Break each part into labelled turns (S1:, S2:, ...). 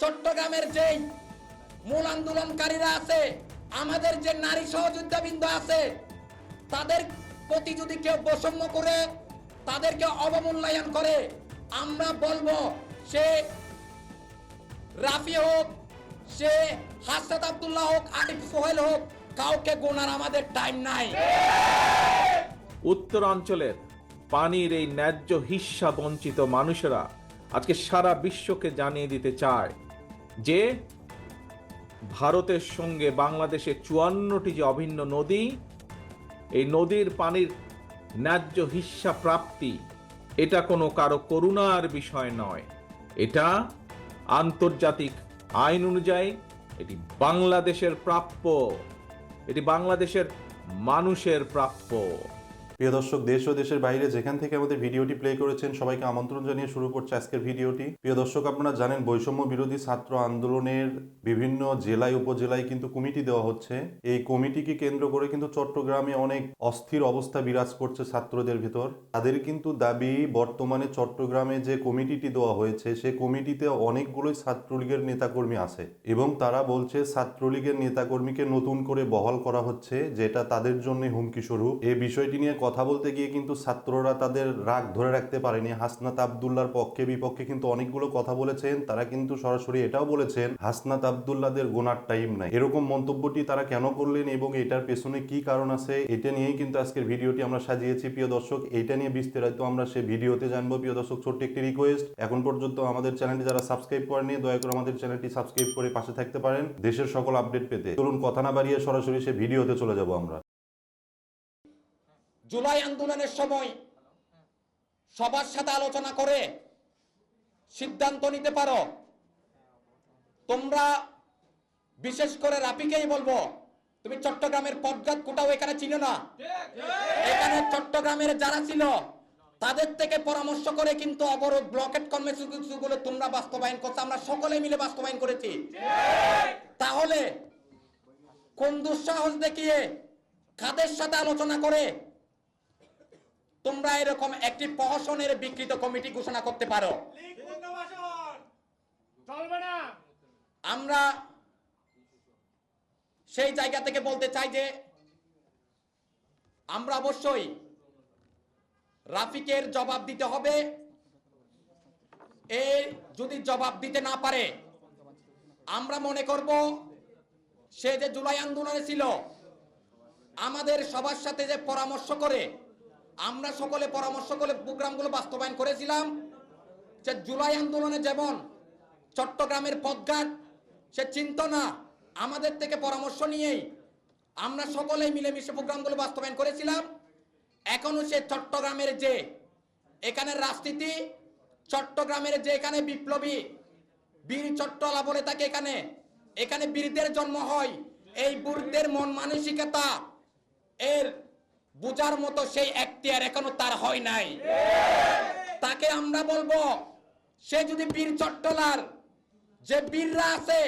S1: চট্টগ্রামের যেই মূল আন্দোলনকারীরা আছে, আমাদের যে নারী সহযোদ্ধাবৃন্দ আছে, তাদের প্রতি যদি কেউ বৈষম্য করে, তাদেরকে অবমূল্যায়ন করে, আমরা বলব সে রাফি হোক, সে হাসনাত আবদুল্লাহ হোক, আরিফ সোহেল হোক, কাউকে গোনার আমাদের টাইম নাই।
S2: উত্তরাঞ্চলের পানির এই ন্যায্য হিস্সা বঞ্চিত মানুষেরা আজকে সারা বিশ্বকে জানিয়ে দিতে চায় যে ভারতের সঙ্গে বাংলাদেশের চুয়ান্নটি যে অভিন্ন নদী, এই নদীর পানির ন্যায্য হিস্সা প্রাপ্তি, এটা কোনো কারও করুণার বিষয় নয়। এটা আন্তর্জাতিক আইন অনুযায়ী এটি বাংলাদেশের প্রাপ্য, এটি বাংলাদেশের মানুষের প্রাপ্য।
S3: প্রিয় দর্শক, দেশ ও দেশের বাইরে যেখান থেকে আমাদের ভিডিওটি প্লে করেছেন, সবাইকে আমন্ত্রণ জানিয়ে শুরু করছে আজকের ভিডিওটি। প্রিয় দর্শক, আপনারা জানেন বৈষম্য বিরোধী ছাত্র আন্দোলনের বিভিন্ন জেলায়, উপজেলায় কিন্তু কমিটি দেওয়া হচ্ছে। এই কমিটিকে কেন্দ্র করে কিন্তু চট্টগ্রামে অনেক অস্থির অবস্থা বিরাজ করছে ছাত্রদের ভিতর। তাদের কিন্তু দাবি, বর্তমানে চট্টগ্রামে যে কমিটিটি দেওয়া হয়েছে, সে কমিটিতে অনেকগুলোই ছাত্রলীগের নেতাকর্মী আছে এবং তারা বলছে ছাত্রলীগের নেতাকর্মীকে নতুন করে বহাল করা হচ্ছে, যেটা তাদের জন্য হুমকি স্বরূপ। এই বিষয়টি নিয়ে কথা বলতে গিয়ে কিন্তু ছাত্ররা তাদের রাগ ধরে রাখতে পারেনি। হাসনাত আবদুল্লার পক্ষে বিপক্ষে কিন্তু অনেকগুলো কথা বলেছেন, তারা কিন্তু সরাসরি এটাও বলেছেন, হাসনাত আবদুল্লাদের গোনার টাইম নাই। এরকম মন্তব্যটি তারা কেন করলেন এবং এটার পেছনে কি কারণ আছে, এটা নিয়েই কিন্তু আজকের ভিডিওটি আমরা সাজিয়েছি। প্রিয় দর্শক, এটা নিয়ে বিস্তারিত আমরা সে ভিডিওতে জানব। প্রিয় দর্শক, ছোট্ট একটি রিকোয়েস্ট এখন পর্যন্ত আমাদের চ্যানেলটি যারা সাবস্ক্রাইব করেনি দয়া করে আমাদের চ্যানেলটি সাবস্ক্রাইব করে পাশে থাকতে পারেন। দেশের সকল আপডেট পেতে। চলুন, কথা না বাড়িয়ে সরাসরি সে ভিডিওতে চলে যাব আমরা।
S1: জুলাই আন্দোলনের সময় সবার সাথে আলোচনা করে সিদ্ধান্ত নিতে পারো। তোমরা বিশেষ করে রাপিকেই বলব, তুমি চট্টগ্রামের পদঘাত কোটাও এখানে চিনো না? এখানে চট্টগ্রামের যারা ছিল, তাদের থেকে পরামর্শ করে কিন্তু অবরোধ ব্লকেট কর্মসূচিগুলো তোমরা বাস্তবায়ন করছ, আমরা সকলে মিলে বাস্তবায়ন করেছি। তাহলে কোন দুঃসাহস দেখিয়ে কাদের সাথে আলোচনা করে তোমরা এরকম একটি প্রহসনের বিকৃত কমিটি ঘোষণা করতে পারো। আমরা সেই জায়গা থেকে বলতে চাই যে আমরা অবশ্যই রাফিকের জবাব দিতে হবে। এ যদি জবাব দিতে না পারে আমরা মনে করব সে যে জুলাই আন্দোলনে ছিল আমাদের সবার সাথে যে পরামর্শ করে আমরা সকলে পরামর্শ করে প্রোগ্রামগুলো বাস্তবায়ন করেছিলাম যে জুলাই আন্দোলনে যেমন চট্টগ্রামের পদঘাট সে চিন্ত না আমাদের থেকে পরামর্শ নিয়েই আমরা সকলেই মিলেমিশে প্রোগ্রামগুলো বাস্তবায়ন করেছিলাম। এখনও সে চট্টগ্রামের যে এখানে রাজনীতি, চট্টগ্রামের যে এখানে বিপ্লবী বীর চট্টলা বলে থাকে এখানে এখানে বীরদের জন্ম হয়, এই বীরদের মন মানসিকতা এর বুঝার মতো সেই এখতিয়ার এখনও তার হয় নাই। তাকে আমরা বলব, সে যদি বীর চট্টলার, যে বীররা আছে,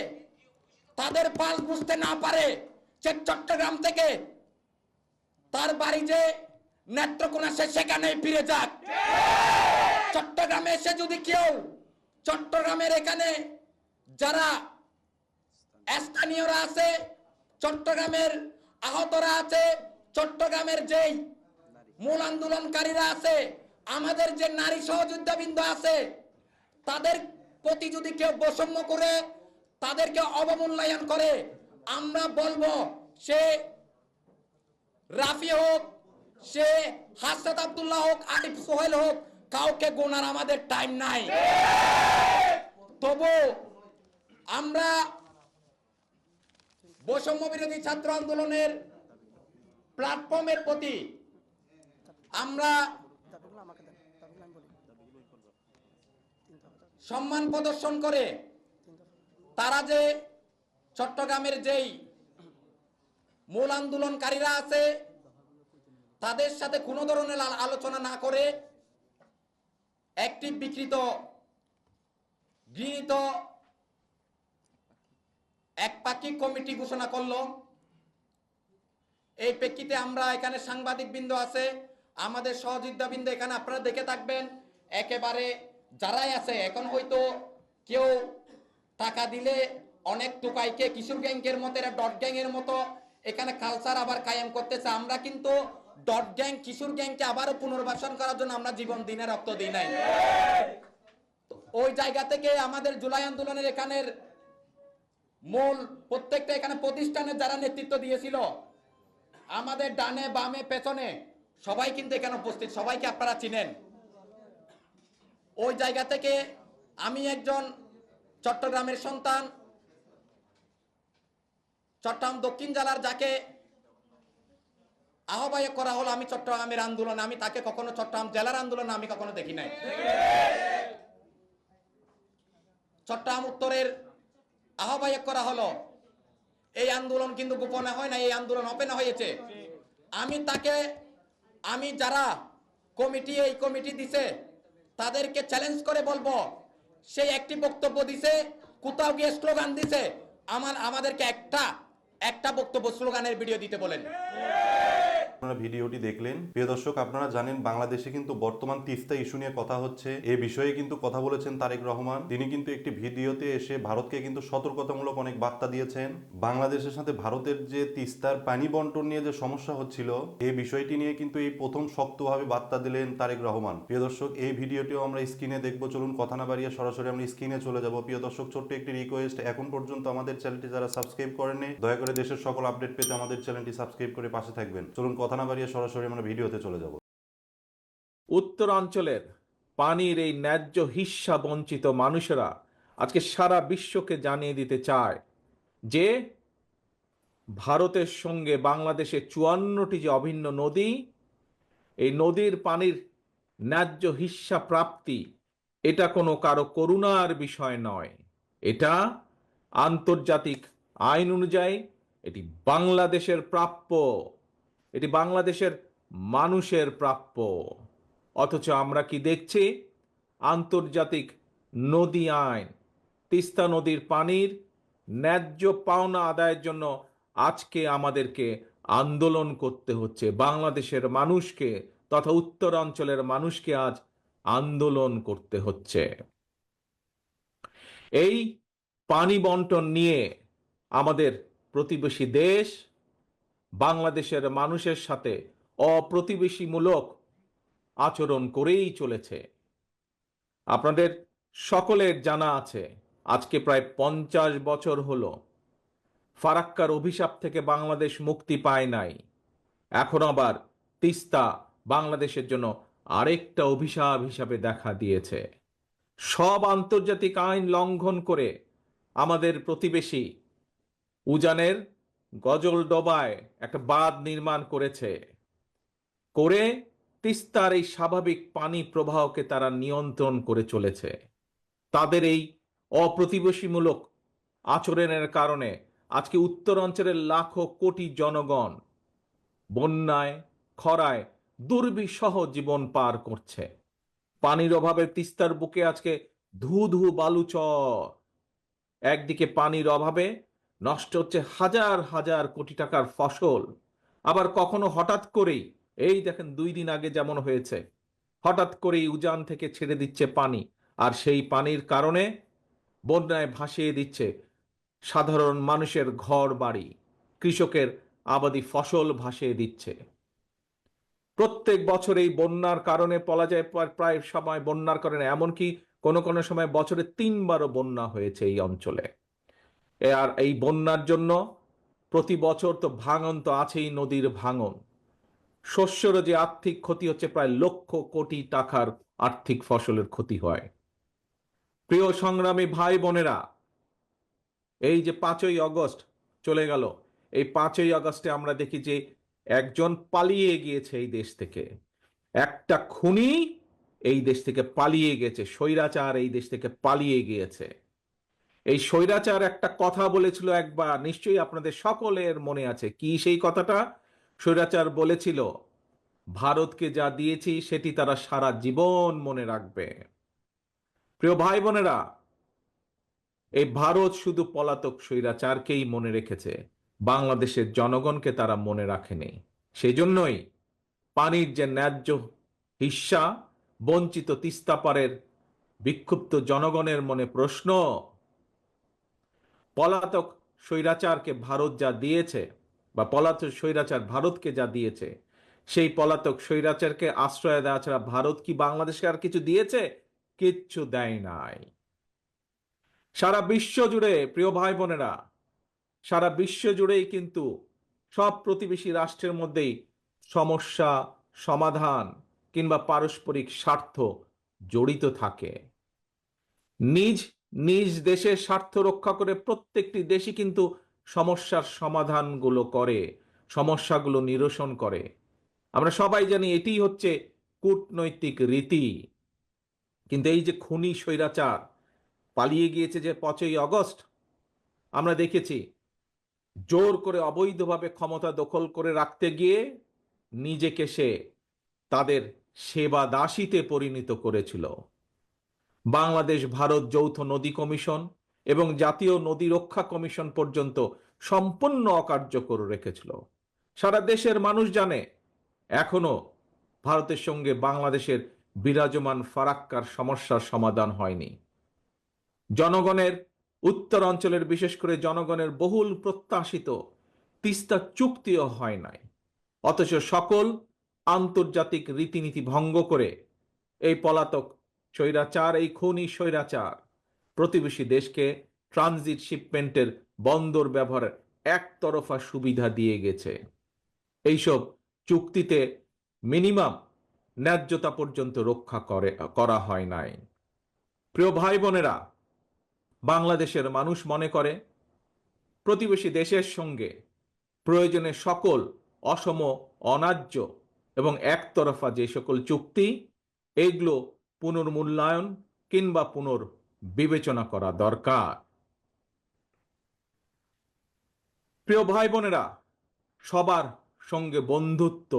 S1: তাদের পাল বুঝতে না পারে, সে চট্টগ্রাম থেকে তার বাড়ি যে নেত্রকোনা, সে সেখানেই ফিরে যাক। চট্টগ্রামে এসে যদি কেউ, চট্টগ্রামের এখানে যারা স্থানীয়রা আছে, চট্টগ্রামের আহতরা আছে চট্টগ্রামের যেই মূল আন্দোলনকারীরা আছে, আমাদের যে নারী সহযোদ্ধাবৃন্দ আছে, তাদের প্রতি যদি কেউ বৈষম্য করে, তাদেরকে অবমূল্যায়ন করে, আমরা বলব সে রাফি হোক, সে হাসনাত আব্দুল্লাহ হোক আরিফ সোহেল হোক, কাউকে গোনার আমাদের টাইম নাই। তবু আমরা বৈষম্য বিরোধী ছাত্র আন্দোলনের প্ল্যাটফর্মের প্রতি আমরা সম্মান প্রদর্শন করে তারা যে চট্টগ্রামের যেই মূল আন্দোলনকারীরা আছে, তাদের সাথে কোনো ধরনের আলোচনা না করে একটি বিকৃত গৃহীত এক একপাক্ষিক কমিটি ঘোষণা করল। এই প্রেক্ষিতে আমরা এখানে সাংবাদিক বৃন্দ আছে, আমাদের সহযোদ্ধা বৃন্দ এখানে আপনারা দেখে থাকবেন। একেবারে যারাই আছে, এখন হয়তো কেউ টাকা দিলে অনেক টোকাইকে কিশোর গ্যাংকের মতো, এরা ডট গ্যাং এর মতো এখানে কালচার আবার কায়েম করতেছে। আমরা কিন্তু ডট গ্যাং, কিশোর গ্যাংকে আবারও পুনর্বাসন করার জন্য আমরা জীবন দিনে রক্ত দিই নাই। ওই জায়গা থেকে আমাদের জুলাই আন্দোলনের এখানের মূল প্রত্যেকটা এখানে প্রতিষ্ঠানের যারা নেতৃত্ব দিয়েছিল আমাদের ডানে, বামে, পেছনে। সবাই কিন্তু এখানে উপস্থিত। সবাইকে আপনারা চিনেন। ওই জায়গা থেকে আমি একজন চট্টগ্রামের সন্তান। চট্টগ্রাম দক্ষিণ জেলার যাকে আহ্বায়ক করা হলো, আমি চট্টগ্রামের আন্দোলন। আমি তাকে কখনো চট্টগ্রাম জেলার আন্দোলন আমি কখনো দেখি নাই। চট্টগ্রাম উত্তরের আহ্বায়ক করা হলো এই আন্দোলন কিন্তু গোপনে হয় না এই আন্দোলন ওপেনে হয়েছে। আমি তাকে, আমি যারা কমিটি, এই কমিটি দিছে, তাদেরকে চ্যালেঞ্জ করে বলব, সেই একটি বক্তব্য দিছে, কোথাও গিয়ে স্লোগান দিছে, আমার, আমাদেরকে একটা একটা বক্তব্য স্লোগানের ভিডিও দিতে বলেন।
S3: আপনারা ভিডিওটি দেখলেন। প্রিয় দর্শক, আপনারা জানেন বাংলাদেশে কিন্তু বর্তমান তিস্তা ইস্যু নিয়ে কথা হচ্ছে। এ বিষয়ে কিন্তু কথা বলেছেন তারেক রহমান। তিনি কিন্তু একটি ভিডিওতে এসে ভারতকে কিন্তু সতর্কতামূলক অনেক বার্তা দিয়েছেন। বাংলাদেশের সাথে ভারতের যে তিস্তার পানি বন্টন নিয়ে যে সমস্যা হচ্ছিল এই বিষয়টি নিয়ে কিন্তু এই প্রথম শক্তভাবে বার্তা দিলেন তারেক রহমান। প্রিয় দর্শক, এই ভিডিওটিও আমরা স্ক্রিনে দেখব। চলুন কথা না বাড়িয়ে সরাসরি আমরা স্ক্রিনে চলে যাব। প্রিয় দর্শক, ছোট্ট একটি রিকোয়েস্ট এখন পর্যন্ত আমাদের চ্যানেলটি যারা সাবস্ক্রাইব করেননি, দয়া করে দেশের সকল আপডেট পেতে আমাদের চ্যানেলটি সাবস্ক্রাইব করে পাশে থাকবেন। চলুন কথা না বাড়িয়ে সরাসরি আমরা ভিডিওতে চলে যাব।
S2: উত্তরাঞ্চলের পানির এই ন্যায্য হিস্সা বঞ্চিত মানুষেরা আজকে সারা বিশ্বকে জানিয়ে দিতে চায় যে, ভারতের সঙ্গে বাংলাদেশের চুয়ান্নটি যে অভিন্ন নদী, এই নদীর পানির ন্যায্য হিস্সা প্রাপ্তি এটা কোনো কারও করুণার বিষয় নয়। এটা আন্তর্জাতিক আইন অনুযায়ী এটি বাংলাদেশের প্রাপ্য এটি বাংলাদেশের মানুষের প্রাপ্য। অথচ আমরা কি দেখছি? আন্তর্জাতিক নদী আইন, তিস্তা নদীর পানির ন্যায্য পাওনা আদায়ের জন্য আজকে আমাদেরকে আন্দোলন করতে হচ্ছে। বাংলাদেশের মানুষকে তথা উত্তরাঞ্চলের মানুষকে আজ আন্দোলন করতে হচ্ছে। এই পানি বন্টন নিয়ে আমাদের প্রতিবেশী দেশ বাংলাদেশের মানুষের সাথে অপ্রতিবেশীমূলক আচরণ করেই চলেছে। আপনাদের সকলের জানা আছে, আজকে প্রায় পঞ্চাশ বছর হল। ফারাক্কার অভিশাপ থেকে বাংলাদেশ মুক্তি পায় নাই। এখন আবার তিস্তা বাংলাদেশের জন্য আরেকটা অভিশাপ হিসাবে দেখা দিয়েছে। সব আন্তর্জাতিক আইন লঙ্ঘন করে আমাদের প্রতিবেশী উজানের গজল ডোবায় একটা বাঁধ নির্মাণ করেছে। করে তিস্তার এই স্বাভাবিক পানি প্রবাহকে তারা নিয়ন্ত্রণ করে চলেছে। তাদের এই অপ্রতিবেশীমূলক আচরণের কারণে আজকে উত্তরাঞ্চলের লাখো কোটি জনগণ বন্যায়, খরায় দুর্বিষহ জীবন পার করছে। পানির অভাবে তিস্তার বুকে আজকে ধু ধু বালুচর। একদিকে পানির অভাবে নষ্ট হচ্ছে হাজার হাজার কোটি টাকার ফসল। আবার কখনো হঠাৎ করেই, এই দেখেন দুই দিন আগে যেমন হয়েছে, হঠাৎ করেই উজান থেকে ছেড়ে দিচ্ছে পানি। আর সেই পানির কারণে বন্যায় ভাসিয়ে দিচ্ছে সাধারণ মানুষের ঘর বাড়ি, কৃষকের আবাদি ফসল ভাসিয়ে দিচ্ছে। প্রত্যেক বছর এই বন্যার কারণে বলা যায় প্রায়- সময় বন্যার কারণে, এমনকি কোনো কোনো সময় বছরে তিনবারও বন্যা হয়েছে এই অঞ্চলে। আর এই বন্যার জন্য প্রতি বছর তো ভাঙন তো আছেই নদীর ভাঙন। শস্যেরও যে আর্থিক ক্ষতি হচ্ছে, প্রায় লক্ষ কোটি টাকার আর্থিক ফসলের ক্ষতি হয়। প্রিয় সংগ্রামী ভাই বোনেরা, এই যে পাঁচই আগস্ট চলে গেল, এই পাঁচই আগস্টে আমরা দেখি যে একজন পালিয়ে গিয়েছে এই দেশ থেকে। একটা খুনি এই দেশ থেকে পালিয়ে গেছে, স্বৈরাচার এই দেশ থেকে পালিয়ে গিয়েছে। এই স্বৈরাচার একটা কথা বলেছিল একবার, নিশ্চয়ই আপনাদের সকলের মনে আছে। কি সেই কথাটা? স্বৈরাচার বলেছিল, ভারতকে যা দিয়েছি, সেটি তারা সারা জীবন মনে রাখবে। প্রিয় ভাই বোনেরা, এই ভারত শুধু পলাতক স্বৈরাচারকেই মনে রেখেছে, বাংলাদেশের জনগণকে তারা মনে রাখেনি। সেই জন্যই পানির যে ন্যায্য হিস্সা, বঞ্চিত তিস্তাপারের বিক্ষুব্ধ জনগণের মনে প্রশ্ন পলাতক স্বৈরাচারকে ভারত যা দিয়েছে, বা পলাতক স্বৈরাচার ভারতকে যা দিয়েছে, সেই পলাতক স্বৈরাচারকে আশ্রয় দেওয়া ছাড়া ভারত কি বাংলাদেশকে আর কিছু দিয়েছে? কিচ্ছু দেয় নাই। সারা বিশ্ব জুড়ে, প্রিয় ভাই বোনেরা সারা বিশ্ব জুড়েই কিন্তু সব প্রতিবেশী রাষ্ট্রের মধ্যেই সমস্যা, সমাধান কিংবা পারস্পরিক স্বার্থ জড়িত থাকে। নিজ নিজ দেশের স্বার্থ রক্ষা করে প্রত্যেকটি দেশই কিন্তু সমস্যার সমাধানগুলো করে, সমস্যাগুলো নিরসন করে। আমরা সবাই জানি এটি হচ্ছে কূটনৈতিক রীতি। কিন্তু এই যে খুনি স্বৈরাচার পালিয়ে গিয়েছে যে পাঁচই অগস্ট আমরা দেখেছি জোর করে অবৈধভাবে ক্ষমতা দখল করে রাখতে গিয়ে নিজেকে সে তাদের সেবা দাসীতে পরিণত করেছিল। বাংলাদেশ, ভারত যৌথ নদী কমিশন এবং জাতীয় নদী রক্ষা কমিশন পর্যন্ত সম্পূর্ণ অকার্যকর রেখেছিল। সারা দেশের মানুষ জানে, এখনও ভারতের সঙ্গে বাংলাদেশের বিরাজমান ফারাক্কার সমস্যার সমাধান হয়নি। জনগণের, উত্তর অঞ্চলের, বিশেষ করে জনগণের বহুল প্রত্যাশিত তিস্তা চুক্তিও হয় নাই। অথচ সকল আন্তর্জাতিক রীতিনীতি ভঙ্গ করে এই পলাতক স্বৈরাচার, এই খনি স্বৈরাচার। প্রতিবেশী দেশকে ট্রানজিট শিপমেন্টের বন্দর ব্যবহারের একতরফা সুবিধা দিয়ে গেছে। এইসব চুক্তিতে মিনিমাম ন্যায্যতা পর্যন্ত রক্ষা করে, করা হয় নাই। প্রিয় ভাই বোনেরা বাংলাদেশের মানুষ মনে করে, প্রতিবেশী দেশের সঙ্গে প্রয়োজনে সকল অসম, অনার্য এবং একতরফা যে সকল চুক্তি, এগুলো পুনর্মূল্যায়ন কিংবা পুনর বিবেচনা করা দরকার। প্রিয় ভাই বোনেরা সবার সঙ্গে বন্ধুত্ব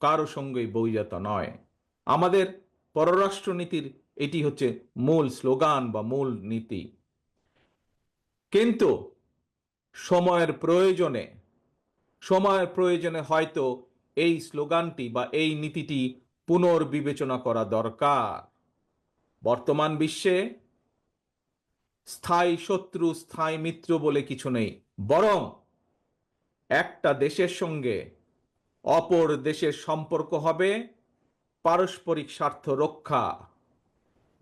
S2: কারও সঙ্গেই বৈজাতা নয়। আমাদের পররাষ্ট্রনীতির এটি হচ্ছে মূল স্লোগান বা মূল নীতি। কিন্তু সময়ের প্রয়োজনে সময়ের প্রয়োজনে হয়তো এই স্লোগানটি বা এই নীতিটি পুনর্বিবেচনা করা দরকার। বর্তমান বিশ্বে স্থায়ী শত্রু, স্থায়ী মিত্র বলে কিছু নেই। বরং একটা দেশের সঙ্গে অপর দেশের সম্পর্ক হবে পারস্পরিক স্বার্থ রক্ষা,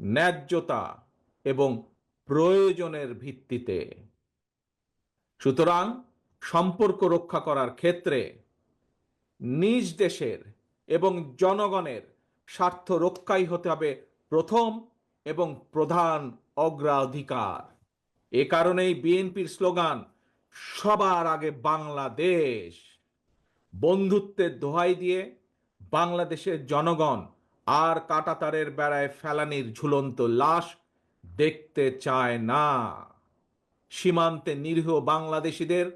S2: ন্যায্যতা এবং প্রয়োজনের ভিত্তিতে। সুতরাং সম্পর্ক রক্ষা করার ক্ষেত্রে নিজ দেশের এবং জনগণের স্বার্থ রক্ষাই হতে হবে প্রথম এবং প্রধান অগ্রাধিকার। এ কারণেই বিএনপির স্লোগান, সবার আগে বাংলাদেশ। বন্ধুত্বের দোহাই দিয়ে বাংলাদেশের জনগণ আর কাটাতারের বেড়ায় ফেলানির ঝুলন্ত লাশ দেখতে চায় না। সীমান্তে নিরীহ বাংলাদেশিদের,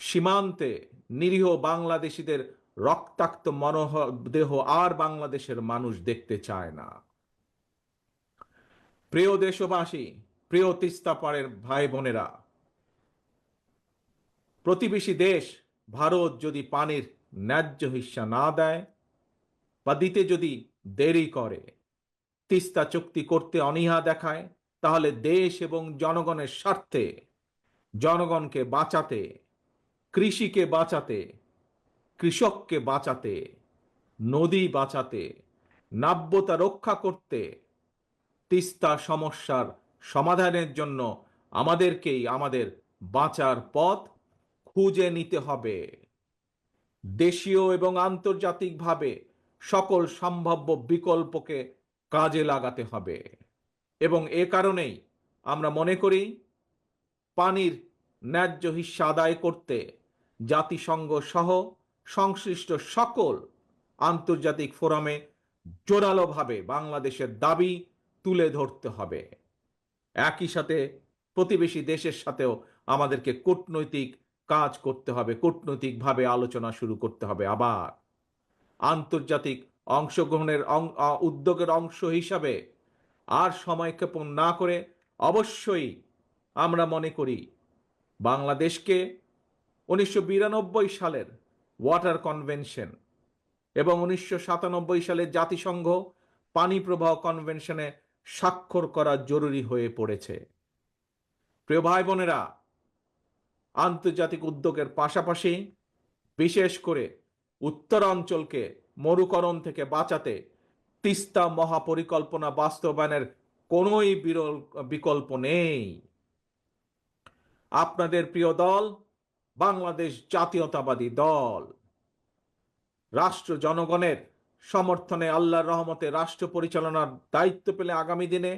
S2: সীমান্তে নিরীহ বাংলাদেশিদের রক্তাক্ত মনোহ, দেহ আর বাংলাদেশের মানুষ দেখতে চায় না। প্রিয় দেশবাসী, প্রিয় তিস্তা পাড়ের ভাই বোনেরা, প্রতিবেশী দেশ ভারত যদি পানির ন্যায্য হিস্সা না দেয় বা দিতে যদি দেরি করে, তিস্তা চুক্তি করতে অনীহা দেখায়, তাহলে দেশ এবং জনগণের স্বার্থে, জনগণকে বাঁচাতে, কৃষিকে বাঁচাতে কৃষককে বাঁচাতে, নদী বাঁচাতে, নাব্যতা রক্ষা করতে তিস্তা সমস্যার সমাধানের জন্য আমাদেরকেই আমাদের বাঁচার পথ খুঁজে নিতে হবে। দেশীয় এবং আন্তর্জাতিকভাবে সকল সম্ভাব্য বিকল্পকে কাজে লাগাতে হবে এবং এ কারণেই আমরা মনে করি পানির ন্যায্য হিস্সা আদায় করতে জাতিসংঘ সহ সংশ্লিষ্ট সকল আন্তর্জাতিক ফোরামে জোরালোভাবে বাংলাদেশের দাবি তুলে ধরতে হবে। একই সাথে প্রতিবেশী দেশের সাথেও আমাদেরকে কূটনৈতিক কাজ করতে হবে, কূটনৈতিকভাবে আলোচনা শুরু করতে হবে আবার। আন্তর্জাতিক অংশগ্রহণের উদ্যোগের অংশ হিসাবে আর সময়ক্ষেপণ না করে অবশ্যই আমরা মনে করি, বাংলাদেশকে উনিশশো বিরানব্বই সালের ওয়াটার কনভেনশন এবং উনিশশো সালের জাতিসংঘ পানি প্রবাহ কনভেনশনে স্বাক্ষর করা জরুরি হয়ে পড়েছে। প্রিয় ভাই বোনেরা আন্তর্জাতিক উদ্যোগের পাশাপাশি বিশেষ করে উত্তরাঞ্চলকে মরুকরণ থেকে বাঁচাতে তিস্তা মহাপরিকল্পনা বাস্তবায়নের কোনোই বিরল বিকল্প নেই। আপনাদের প্রিয় দল বাংলাদেশ জাতীয়তাবাদী দল। রাষ্ট্র জনগণের সমর্থনে আল্লাহর রহমতে রাষ্ট্র পরিচালনার দায়িত্ব পেলে আগামী দিনে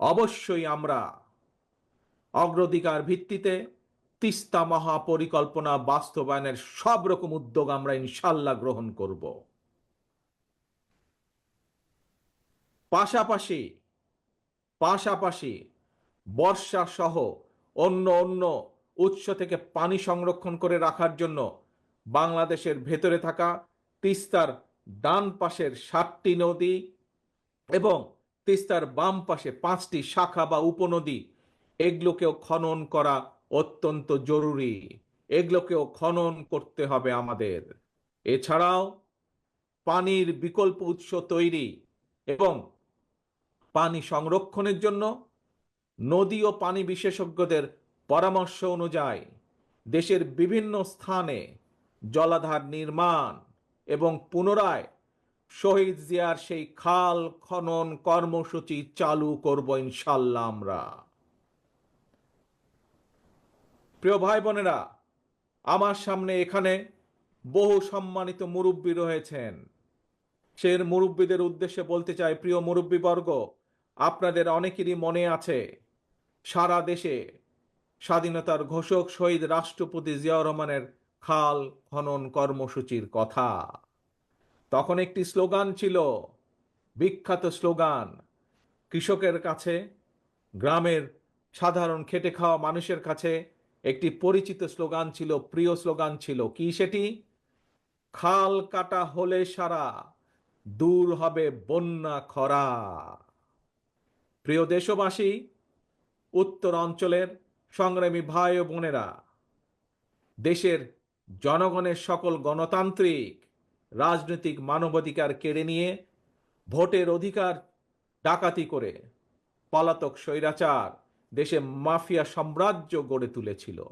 S2: অবশ্যই আমরা অগ্রাধিকার ভিত্তিতে তিস্তা মহাপরিকল্পনা বাস্তবায়নের সব রকম উদ্যোগ আমরা ইনশাল্লাহ গ্রহণ করব। পাশাপাশি পাশাপাশি বর্ষা সহ অন্য অন্য উৎস থেকে পানি সংরক্ষণ করে রাখার জন্য বাংলাদেশের ভেতরে থাকা তিস্তার ডান পাশের সাতটি নদী এবং তিস্তার বাম পাশে পাঁচটি শাখা বা উপনদী, এগুলোকেও খনন করা অত্যন্ত জরুরি। এগুলোকেও খনন করতে হবে আমাদের। এছাড়াও পানির বিকল্প উৎস তৈরি এবং পানি সংরক্ষণের জন্য নদী ও পানি বিশেষজ্ঞদের পরামর্শ অনুযায়ী দেশের বিভিন্ন স্থানে জলাধার নির্মাণ এবং পুনরায় শহীদ জিয়ার সেই খাল খনন কর্মসূচি চালু করব ইনশাল্লাহ আমরা। প্রিয় ভাই বোনেরা, আমার সামনে এখানে বহু সম্মানিত মুরব্বী রয়েছেন। সে মুরব্বীদের উদ্দেশ্যে বলতে চাই, প্রিয় মুরব্বীবর্গ, আপনাদের অনেকেরই মনে আছে, সারা দেশে স্বাধীনতার ঘোষক শহীদ রাষ্ট্রপতি জিয়াউর রহমানের খাল খনন কর্মসূচির কথা। তখন একটি স্লোগান ছিল, বিখ্যাত স্লোগান, কৃষকের কাছে, গ্রামের সাধারণ খেটে খাওয়া মানুষের কাছে একটি পরিচিত স্লোগান ছিল, প্রিয় স্লোগান ছিল। কি সেটি? খাল কাটা হলে সারা, দূর হবে বন্যা খরা। প্রিয় দেশবাসী, উত্তর অঞ্চলের সংগ্রামী ভাই ও বোনেরা, দেশের জনগণের সকল গণতান্ত্রিক, রাজনৈতিক মানবাধিকার কেড়ে নিয়ে ভোটের অধিকার ডাকাতি করে পলাতক স্বৈরাচার দেশে মাফিয়া সাম্রাজ্য গড়ে তুলেছিল।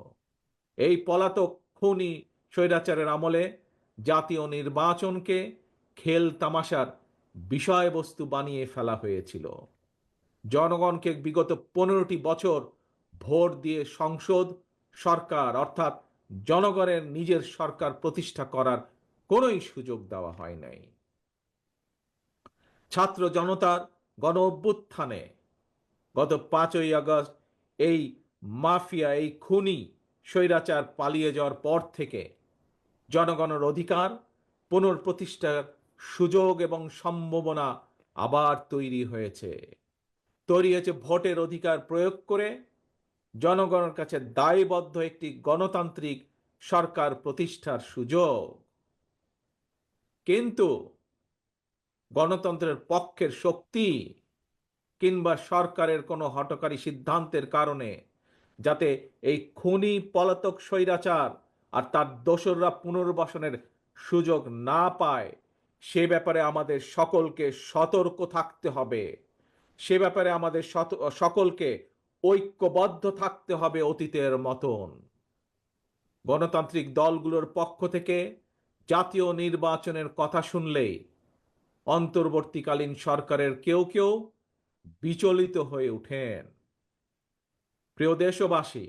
S2: এই পলাতক খুনি স্বৈরাচারের আমলে জাতীয় নির্বাচনকে খেল তামাশার বিষয়বস্তু বানিয়ে ফেলা হয়েছিল। জনগণকে বিগত পনেরোটি বছর ভোট দিয়ে সংসদ, সরকার, অর্থাৎ জনগণের নিজের সরকার প্রতিষ্ঠা করার কোনোই সুযোগ দেওয়া হয় নাই। ছাত্র জনতার গণ অভ্যুত্থানে গত পাঁচই আগস্ট এই মাফিয়া, এই খুনি স্বৈরাচার পালিয়ে যাওয়ার পর থেকে জনগণের অধিকার পুনর্প্রতিষ্ঠার সুযোগ এবং সম্ভাবনা আবার তৈরি হয়েছে। তৈরি হয়েছে ভোটের অধিকার প্রয়োগ করে জনগণের কাছে দায়বদ্ধ একটি গণতান্ত্রিক সরকার প্রতিষ্ঠার সুযোগ। কিন্তু গণতন্ত্রের পক্ষের শক্তি কিংবা সরকারের কোনো হটকারী সিদ্ধান্তের কারণে যাতে এই খুনি পলাতক স্বৈরাচার আর তার দোসররা পুনর্বাসনের সুযোগ না পায়, সে ব্যাপারে আমাদের সকলকে সতর্ক থাকতে হবে। সে ব্যাপারে আমাদের সকলকে ঐক্যবদ্ধ থাকতে হবে অতীতের মতন। গণতান্ত্রিক দলগুলোর পক্ষ থেকে জাতীয় নির্বাচনের কথা শুনলেই অন্তর্বর্তীকালীন সরকারের কেউ কেউ বিচলিত হয়ে ওঠেন। প্রিয় দেশবাসী,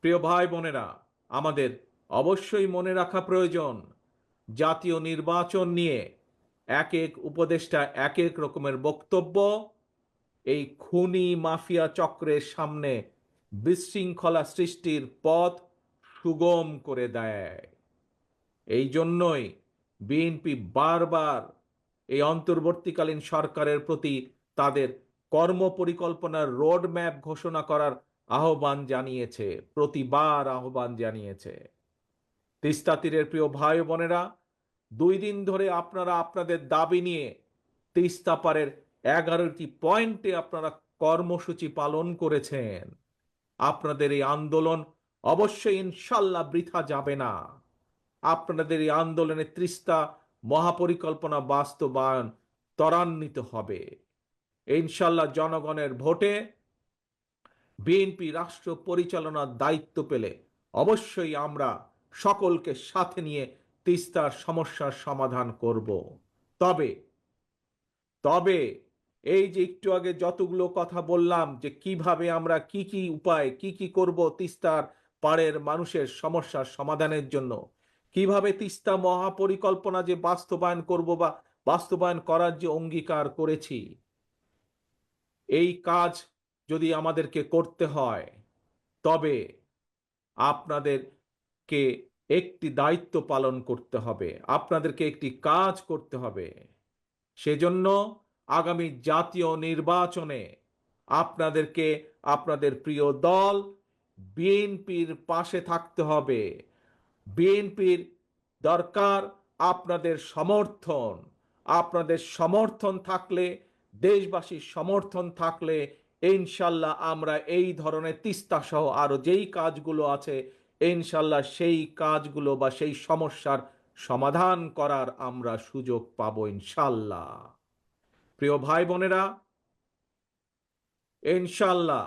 S2: প্রিয় ভাই বোনেরা, আমাদের অবশ্যই মনে রাখা প্রয়োজন, জাতীয় নির্বাচন নিয়ে এক এক উপদেষ্টা এক এক রকমের বক্তব্য এই খুনি মাফিয়া চক্রের সামনে বিশৃঙ্খলা সৃষ্টির পথ সুগম করে দেয়। এই জন্যই বিএনপি বারবার এই অন্তর্বর্তীকালীন সরকারের প্রতি তাদের কর্মপরিকল্পনার রোড ম্যাপ ঘোষণা করার আহ্বান জানিয়েছে, প্রতিবার আহ্বান জানিয়েছে। তিস্তা তীরের প্রিয় ভাই বোনেরা, দুই দিন ধরে আপনারা আপনাদের দাবি নিয়ে তিস্তা পারের এগারোটি পয়েন্টে আপনারা কর্মসূচি পালন করেছেন। আপনাদের এই আন্দোলন অবশ্যই ইনশাল্লাহ বৃথা যাবে না। আপনাদের এই আন্দোলনে ত্রিস্তা মহাপরিকল্পনা বাস্তবায়ন ত্বরান্বিত হবে। ইনশাল্লাহ জনগণের ভোটে বিএনপি রাষ্ট্র পরিচালনার দায়িত্ব পেলে অবশ্যই আমরা সকলকে সাথে নিয়ে তিস্তার সমস্যার সমাধান করব। তবে তবে এই যে একটু আগে যতগুলো কথা বললাম যে কীভাবে আমরা কি কি উপায়, কি কি করব তিস্তার পাড়ের মানুষের সমস্যার সমাধানের জন্য? কীভাবে তিস্তা মহাপরিকল্পনা যে বাস্তবায়ন করব বা বাস্তবায়ন করার যে অঙ্গীকার করেছি? এই কাজ যদি আমাদেরকে করতে হয়, তবে আপনাদেরকে একটি দায়িত্ব পালন করতে হবে। আপনাদেরকে একটি কাজ করতে হবে। সেজন্য আগামী জাতীয় নির্বাচনে আপনাদেরকে আপনাদের প্রিয় দল বিএনপির পাশে থাকতে হবে। বিএনপির দরকার আপনাদের সমর্থন। আপনাদের সমর্থন থাকলে, দেশবাসীর সমর্থন থাকলে ইনশাল্লাহ আমরা এই ধরনের তিস্তা সহ আরও যেই কাজগুলো আছে, ইনশাল্লাহ সেই কাজগুলো বা সেই সমস্যার সমাধান করার আমরা সুযোগ পাবো ইনশাল্লাহ। প্রিয় ভাই বোনেরা ইনশাল্লাহ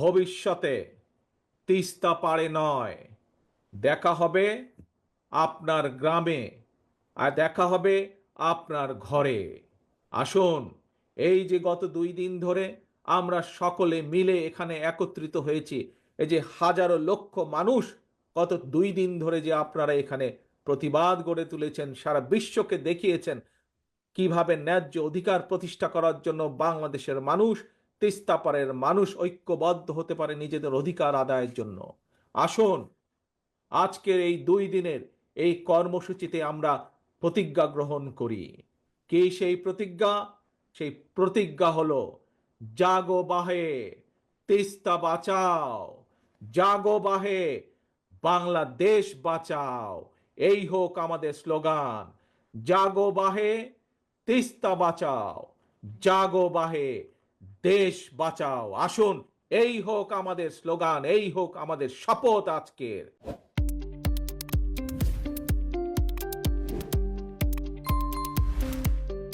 S2: ভবিষ্যতে তিস্তা পারে নয়। দেখা হবে আপনার গ্রামে আর দেখা হবে আপনার ঘরে। আসুন, এই যে গত দুই দিন ধরে আমরা সকলে মিলে এখানে একত্রিত হয়েছি, এই যে হাজারো লক্ষ মানুষ গত দুই দিন ধরে যে আপনারা এখানে প্রতিবাদ গড়ে তুলেছেন, সারা বিশ্বকে দেখিয়েছেন কীভাবে ন্যায্য অধিকার প্রতিষ্ঠা করার জন্য বাংলাদেশের মানুষ তিস্তাপাড়ের মানুষ ঐক্যবদ্ধ হতে পারে নিজেদের অধিকার আদায়ের জন্য। আসুন, আজকের এই দুই দিনের এই কর্মসূচিতে আমরা প্রতিজ্ঞা গ্রহণ করি। কে সেই প্রতিজ্ঞা? সেই প্রতিজ্ঞা হলো, জাগো বাহে, তিস্তা বাঁচাও, জাগো বাহে, বাংলাদেশ বাঁচাও। এই হোক আমাদের স্লোগান, জাগো বাহে তিস্তা বাঁচাও, জাগো বাহে, দেশ বাঁচাও। আসুন, এই হোক আমাদের স্লোগান, এই হোক আমাদের শপথ আজকের।